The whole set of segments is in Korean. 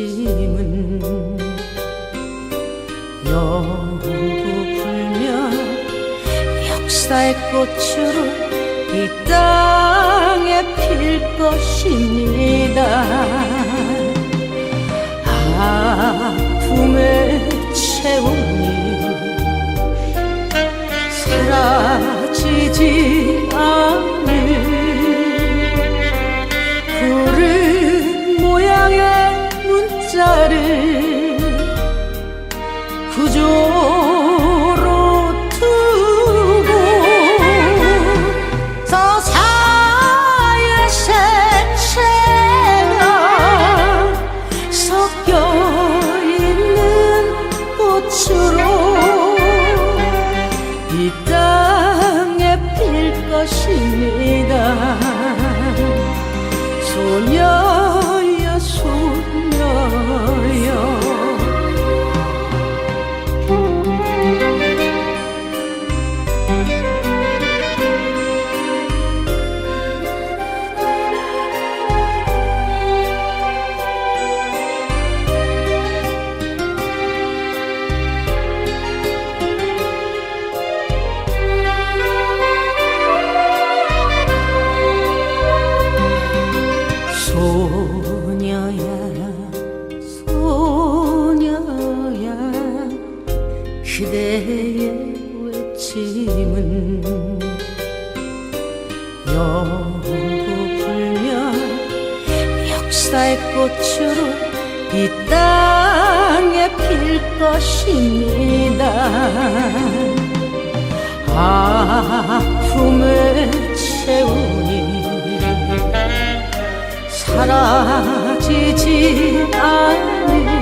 외침은 영구 불면 역사의 꽃으로 이 땅에 필 것입니다. 아픔의 체온이 사라지지 필 것입니다. 소녀 그대의 외침은 영구 불면 역사의 꽃으로 이 땅에 필 것입니다. 아픔의 체온이 사라지지 않을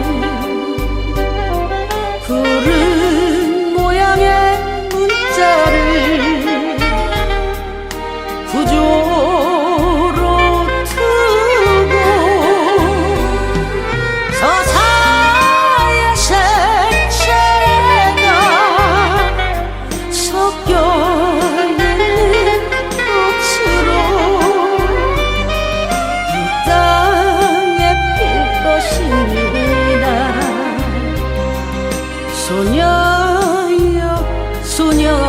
소녀여 소녀